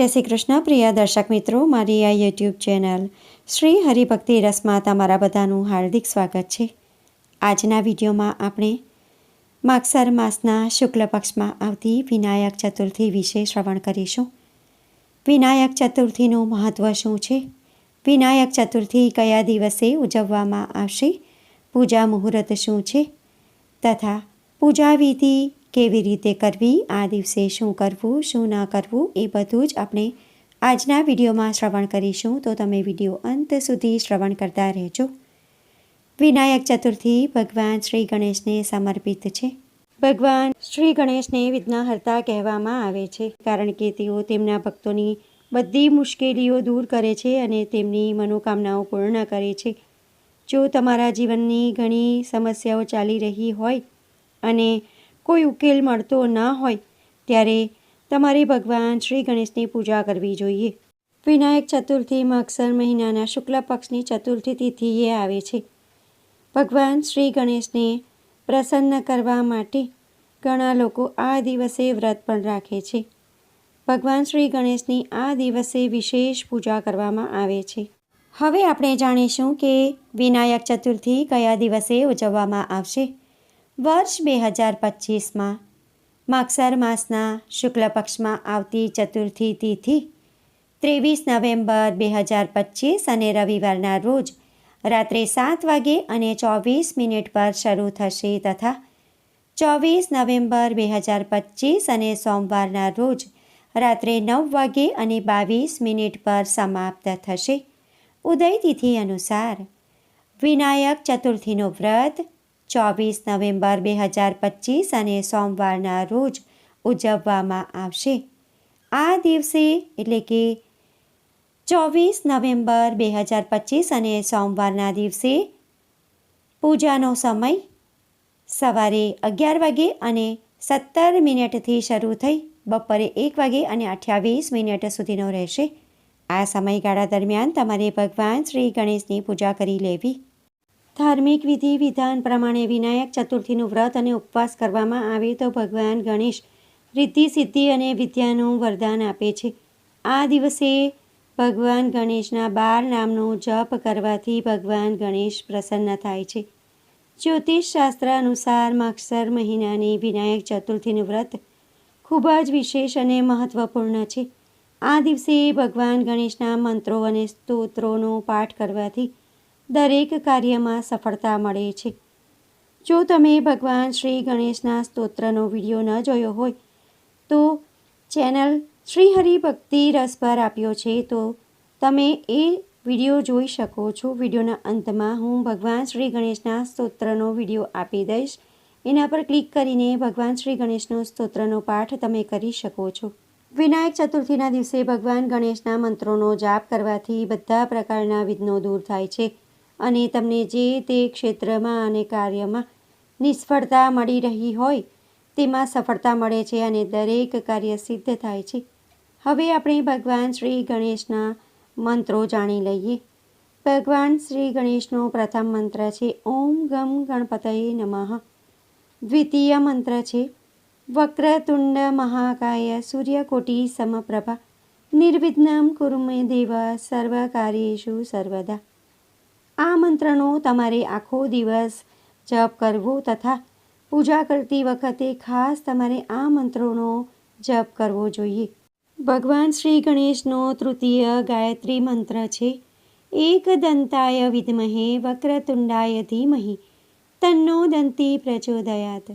જય શ્રી કૃષ્ણ, પ્રિય દર્શક મિત્રો, મારી આ યુટ્યુબ ચેનલ શ્રી હરિભક્તિ રસમાં તમારા બધાનું હાર્દિક સ્વાગત છે. આજના વિડીયોમાં આપણે માગસર માસના શુક્લ પક્ષમાં આવતી વિનાયક ચતુર્થી વિશે શ્રવણ કરીશું. વિનાયક ચતુર્થીનું મહત્ત્વ શું છે? વિનાયક ચતુર્થી કયા દિવસે ઉજવવામાં આવશે? પૂજા મુહૂર્ત શું છે? તથા પૂજા વિધિ કેવી રીતે કરવી, આ દિવસે શું કરવું, શું ના કરવું, એ બધું જ આપણે આજના વિડીયોમાં શ્રવણ કરીશું. તો તમે વીડિયો અંત સુધી શ્રવણ કરતા રહેજો. વિનાયક ચતુર્થી ભગવાન શ્રી ગણેશને સમર્પિત છે. ભગવાન શ્રી ગણેશને વિઘ્નહર્તા કહેવામાં આવે છે, કારણ કે તેઓ તેમના ભક્તોની બધી મુશ્કેલીઓ દૂર કરે છે અને તેમની મનોકામનાઓ પૂર્ણ કરે છે. જો તમારા જીવનની ઘણી સમસ્યાઓ ચાલી રહી હોય અને કોઈ ઉકેલ મળતો ન હોય, ત્યારે તમારે ભગવાન શ્રી ગણેશની પૂજા કરવી જોઈએ. વિનાયક ચતુર્થી માગસર મહિનાના શુક્લ પક્ષની ચતુર્થી તિથિએ આવે છે. ભગવાન શ્રી ગણેશને પ્રસન્ન કરવા માટે ઘણા લોકો આ દિવસે વ્રત પણ રાખે છે. ભગવાન શ્રી ગણેશની આ દિવસે વિશેષ પૂજા કરવામાં આવે છે. હવે આપણે જાણીશું કે વિનાયક ચતુર્થી કયા દિવસે ઉજવવામાં આવશે. વર્ષ બે હજાર પચીસમાં માગસર માસના શુક્લ પક્ષમાં આવતી ચતુર્થી તિથિ ત્રેવીસ નવેમ્બર બે હજાર પચીસ અને રવિવારના રોજ રાત્રે સાત વાગે અને ચોવીસ મિનિટ પર શરૂ થશે તથા ચોવીસ નવેમ્બર બે હજાર પચીસ અને સોમવારના રોજ રાત્રે નવ વાગે અને બાવીસ મિનિટ પર સમાપ્ત થશે. ઉદય તિથિ અનુસાર વિનાયક ચતુર્થીનું વ્રત ચોવીસ નવેમ્બર બે હજાર પચીસ અને સોમવારના રોજ ઉજવવામાં આવશે. આ દિવસે એટલે કે ચોવીસ નવેમ્બર બે હજાર પચીસ અને સોમવારના દિવસે પૂજાનો સમય સવારે અગિયાર વાગે અને સત્તર મિનિટથી શરૂ થઈ. બપોરે એક વાગે અને અઠ્યાવીસ મિનિટ સુધીનો રહેશે. આ સમયગાળા દરમિયાન તમારે ભગવાન શ્રી ગણેશની પૂજા કરી લેવી. ધાર્મિક વિધિ વિધાન પ્રમાણે વિનાયક ચતુર્થીનું વ્રત અને ઉપવાસ કરવામાં આવે તો ભગવાન ગણેશ રિદ્ધિ, સિદ્ધિ અને વિદ્યાનું વરદાન આપે છે. આ દિવસે ભગવાન ગણેશના બાર નામનો જપ કરવાથી ભગવાન ગણેશ પ્રસન્ન થાય છે. જ્યોતિષ શાસ્ત્ર અનુસાર માક્ષર મહિનાની વિનાયક ચતુર્થીનું વ્રત ખૂબ જ વિશેષ અને મહત્વપૂર્ણ છે. આ દિવસે ભગવાન ગણેશના મંત્રો અને સ્તોત્રોનો પાઠ કરવાથી દરેક કાર્યમાં સફળતા મળે છે. જો તમે ભગવાન શ્રી ગણેશના સ્તોત્રનો વીડિયો ન જોયો હોય, તો ચેનલ શ્રી હરિભક્તિ રસ પર આપ્યો છે, તો તમે એ વીડિયો જોઈ શકો છો. વિડીયોના અંતમાં હું ભગવાન શ્રી ગણેશના સ્તોત્રનો વીડિયો આપી દઈશ. એના પર ક્લિક કરીને ભગવાન શ્રી ગણેશનો સ્તોત્રનો પાઠ તમે કરી શકો છો. વિનાયક ચતુર્થીના દિવસે ભગવાન ગણેશના મંત્રોનો જાપ કરવાથી બધા પ્રકારના વિઘ્નો દૂર થાય છે. અને તમને જે તે ક્ષેત્રમાં અને કાર્યમાં નિષ્ફળતા મળી રહી હોય, તેમાં સફળતા મળે છે અને દરેક કાર્ય સિદ્ધ થાય છે. હવે આપણે ભગવાન શ્રી ગણેશના મંત્રો જાણી લઈએ. ભગવાન શ્રી ગણેશનો પ્રથમ મંત્ર છે, ઓમ ગમ ગણપતય નમઃ. દ્વિતીય મંત્ર છે, વક્રતુંડ મહાકાય સૂર્યકોટી સમપ્રભા. નિર્વિઘ્નમ કુરુમે દેવ સર્વકાર્યેષુ સર્વદા. આ મંત્રનો તમારે આખો દિવસ જપ કરવો તથા પૂજા કરતી વખતે ખાસ તમારે આ મંત્રોનો જપ કરવો જોઈએ. ભગવાન શ્રી ગણેશનો તૃતીય ગાયત્રી મંત્ર છે, એક દંતાય વિદ્મહે વક્રતુંડાય ધીમહી, તન્નો દંતી પ્રચોદયાત.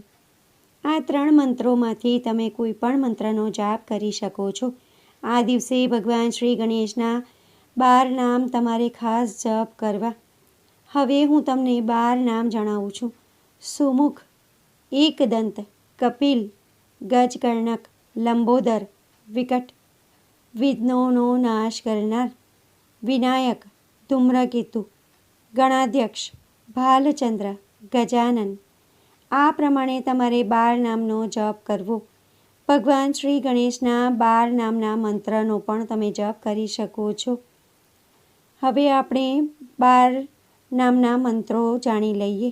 આ ત્રણ મંત્રોમાંથી તમે કોઈ પણ મંત્રનો જાપ કરી શકો છો. આ દિવસે ભગવાન શ્રી ગણેશના બાર નામ તમારે ખાસ જપ કરવા. હવે હું તમને બાર નામ જણાવું છું. સુમુખ, એકદંત, કપિલ, ગજકર્ણક, લંબોદર, વિકટ વિઘ્નોનો નાશ કરનાર, વિનાયક, ધૂમ્રકેતુ, ગણાધ્યક્ષ, ભાલચંદ્ર, ગજાનન. આ પ્રમાણે તમારે બાર નામનો જપ કરવો. ભગવાન શ્રી ગણેશના બાર નામના મંત્રનો પણ તમે જપ કરી શકો છો. હવે આપણે બાર નામના મંત્રો જાણી લઈએ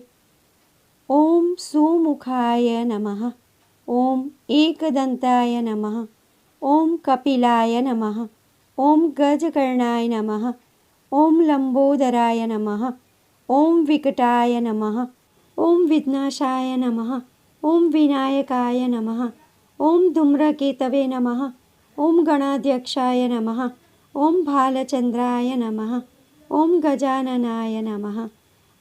ઓમ સુમુખાય નમઃ ઓમ એકદંતાય નમઃ ઓમ કપિલાય નમઃ ઓમ ગજકર્ણાય નમઃ ઓમ લંબોદરાય નમઃ ઓમ વિકટાય નમઃ ઓમ વિઘ્નાશાય નમઃ ઓમ વિનાયકાય નમઃ ઓમ ધૂમ્રકેતવે નમઃ ઓમ ગણાધ્યક્ષાય નમઃ ઓમ ભાલચંદ્રાય નમઃ ઓમ ગજાનનાય નમઃ.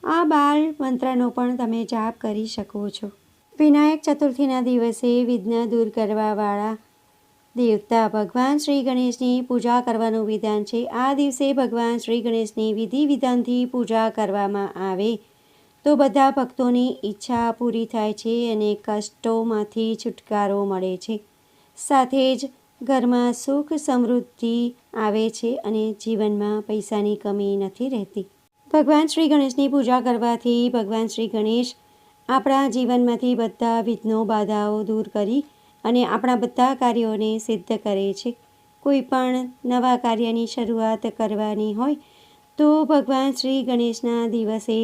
આ બાળ મંત્રનો પણ તમે જાપ કરી શકો છો. વિનાયક ચતુર્થીના દિવસે વિઘ્ન દૂર કરવાવાળા દેવતા ભગવાન શ્રી ગણેશની પૂજા કરવાનું વિધાન છે. આ દિવસે ભગવાન શ્રી ગણેશની વિધિ વિધાનથી પૂજા કરવામાં આવે તો બધા ભક્તોની ઈચ્છા પૂરી થાય છે અને કષ્ટોમાંથી છુટકારો મળે છે. સાથે જ ઘરમાં સુખ સમૃદ્ધિ આવે છે અને જીવનમાં પૈસાની કમી નથી રહેતી. ભગવાન શ્રી ગણેશની પૂજા કરવાથી ભગવાન શ્રી ગણેશ આપણા જીવનમાંથી બધા વિઘ્નો, બાધાઓ દૂર કરી અને આપણા બધા કાર્યોને સિદ્ધ કરે છે. કોઈ પણ નવા કાર્યની શરૂઆત કરવાની હોય તો ભગવાન શ્રી ગણેશના દિવસે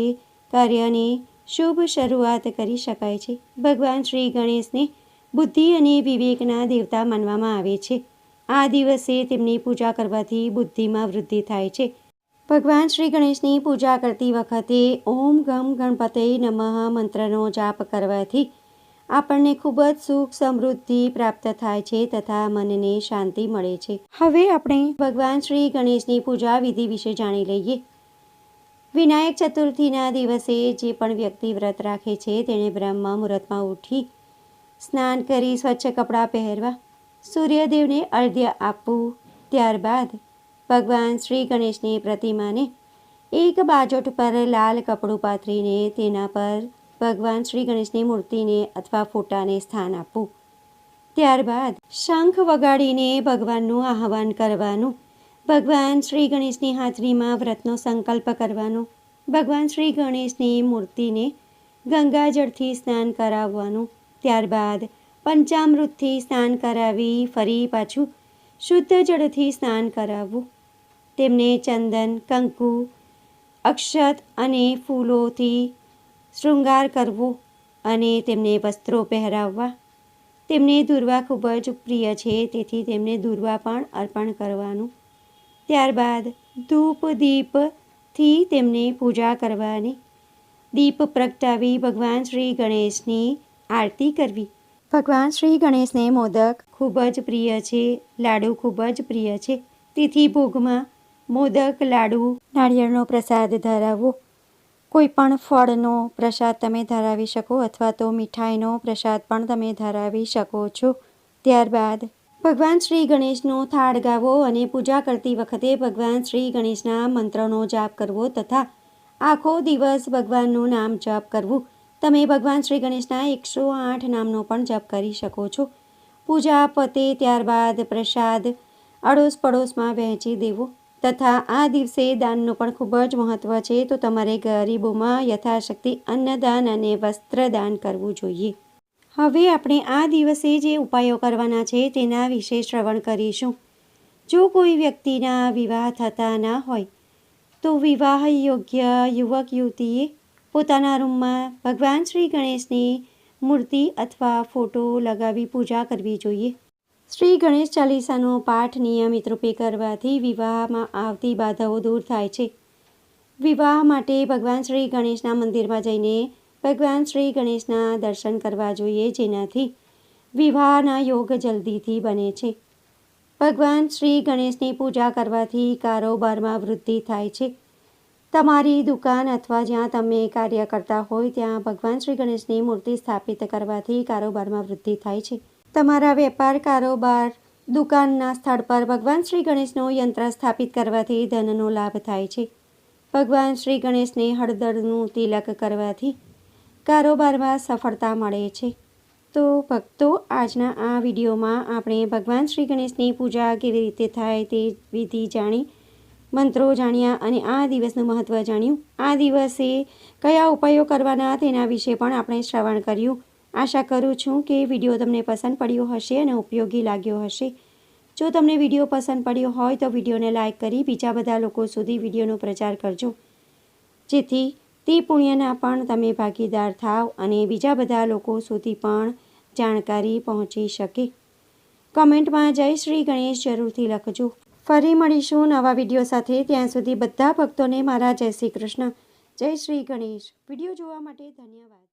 કાર્યની શુભ શરૂઆત કરી શકાય છે. ભગવાન શ્રી ગણેશને બુદ્ધિ અને વિવેકના દેવતા માનવામાં આવે છે. આ દિવસે તેમની પૂજા કરવાથી બુદ્ધિમાં વૃદ્ધિ થાય છે. ભગવાન શ્રી ગણેશની પૂજા કરતી વખતે ઓમ ગમ ગણપતે નમઃ મંત્રનો જાપ કરવાથી આપણને ખૂબ જ સુખ સમૃદ્ધિ પ્રાપ્ત થાય છે તથા મનને શાંતિ મળે છે. હવે આપણે ભગવાન શ્રી ગણેશની પૂજા વિધિ વિશે જાણી લઈએ. વિનાયક ચતુર્થીના દિવસે જે પણ વ્યક્તિ વ્રત રાખે છે, તેણે બ્રહ્મ મુહૂર્તમાં ઉઠી સ્નાન કરી સ્વચ્છ કપડાં પહેરવા સૂર્યદેવને અર્ધ્ય આપવું. ત્યારબાદ ભગવાન શ્રી ગણેશની પ્રતિમાને એક બાજોટ પર લાલ કપડું પાથરીને તેના પર ભગવાન શ્રી ગણેશની મૂર્તિને અથવા ફોટાને સ્થાન આપવું. ત્યારબાદ શંખ વગાડીને ભગવાનનું આહવાન કરવાનું. ભગવાન શ્રી ગણેશની હાજરીમાં વ્રતનો સંકલ્પ કરવાનો. ભગવાન શ્રી ગણેશની મૂર્તિને ગંગાજળથી સ્નાન કરાવવાનું. ત્યારબાદ પંચામૃતથી સ્નાન કરાવી ફરી પાછું શુદ્ધ જળથી સ્નાન કરાવવું. તેમને ચંદન, કંકુ, અક્ષત અને ફૂલોથી શૃંગાર કરવો અને તેમને વસ્ત્રો પહેરાવવા. તેમને દુર્વા ખૂબ જ પ્રિય છે, તેથી તેમને દુર્વા પણ અર્પણ કરવાનું. ત્યારબાદ ધૂપ, દીપથી તેમને પૂજા કરવાની. દીપ પ્રગટાવી ભગવાન શ્રી ગણેશની આરતી કરવી. ભગવાન શ્રી ગણેશને મોદક ખૂબ જ પ્રિય છે લાડુ ખૂબ જ પ્રિય છે. તેથી ભોગમાં મોદક લાડુ નાળિયેરનો પ્રસાદ ધરાવવો કોઈ પણ ફળનો પ્રસાદ તમે ધરાવી શકો અથવા તો મીઠાઈનો પ્રસાદ પણ તમે ધરાવી શકો છો. ત્યારબાદ ભગવાન શ્રી ગણેશનો થાળ ગાવો અને પૂજા કરતી વખતે ભગવાન શ્રી ગણેશના મંત્રનો જાપ કરવો તથા આખો દિવસ ભગવાનનું નામ જાપ કરવું. તમે ભગવાન શ્રી ગણેશના એકસો આઠ નામનો પણ જપ કરી શકો છો. પૂજા, પતે, ત્યારબાદ પ્રસાદ અડોશ પડોશમાં વહેંચી દેવો. તથા આ દિવસે દાનનું પણ ખૂબ જ મહત્ત્વ છે, તો તમારે ગરીબોમાં યથાશક્તિ અન્નદાન અને વસ્ત્રદાન કરવું જોઈએ. હવે આપણે આ દિવસે જે ઉપાયો કરવાના છે, તેના વિશે શ્રવણ કરીશું. જો કોઈ વ્યક્તિના વિવાહ થતા ના હોય, તો વિવાહ યોગ્ય યુવક યુવતીએ પોતાના રૂમમાં ભગવાન શ્રી ગણેશની મૂર્તિ અથવા ફોટો લગાવી પૂજા કરવી જોઈએ. શ્રી ગણેશ ચાલીસાનો પાઠ નિયમિત રૂપે કરવાથી વિવાહમાં આવતી બાધાઓ દૂર થાય છે. વિવાહ માટે ભગવાન શ્રી ગણેશના મંદિરમાં જઈને ભગવાન શ્રી ગણેશના દર્શન કરવા જોઈએ જેનાથી વિવાહના યોગ જલ્દીથી બને છે. ભગવાન શ્રી ગણેશની પૂજા કરવાથી કારોબારમાં વૃદ્ધિ થાય છે. તમારી દુકાન અથવા જ્યાં તમે કાર્ય કરતા હોય ત્યાં ભગવાન શ્રી ગણેશની મૂર્તિ સ્થાપિત કરવાથી કારોબારમાં વૃદ્ધિ થાય છે. તમારા વેપાર, કારોબાર, દુકાનના સ્થળ પર ભગવાન શ્રી ગણેશનો યંત્ર સ્થાપિત કરવાથી ધનનો લાભ થાય છે. ભગવાન શ્રી ગણેશને હળદરનું તિલક કરવાથી કારોબારમાં સફળતા મળે છે. તો ભક્તો, આજના આ વિડીયોમાં આપણે ભગવાન શ્રી ગણેશની પૂજા કેવી રીતે થાય તે વિધિ જાણી મંત્રો જાણ્યા અને આ દિવસનું મહત્ત્વ જાણ્યું. આ દિવસે કયા ઉપાયો કરવાના તેના વિશે પણ આપણે શ્રવણ કર્યું. આશા કરું છું કે વીડિયો તમને પસંદ પડ્યો હશે અને ઉપયોગી લાગ્યો હશે. જો તમને વીડિયો પસંદ પડ્યો હોય તો વિડીયોને લાઇક કરી બીજા બધા લોકો સુધી વિડીયોનો પ્રચાર કરજો. જેથી તે પુણ્યના પણ તમે ભાગીદાર થાવ અને બીજા બધા લોકો સુધી પણ જાણકારી પહોંચી શકે. કમેન્ટમાં જય શ્રી ગણેશ જરૂરથી લખજો. ફરી મળીશું નવા વીડિયો સાથે. ત્યાં સુધી બધા ભક્તોને મારા જય શ્રી કૃષ્ણ. જય શ્રી ગણેશ. વીડિયો જોવા માટે ધન્યવાદ.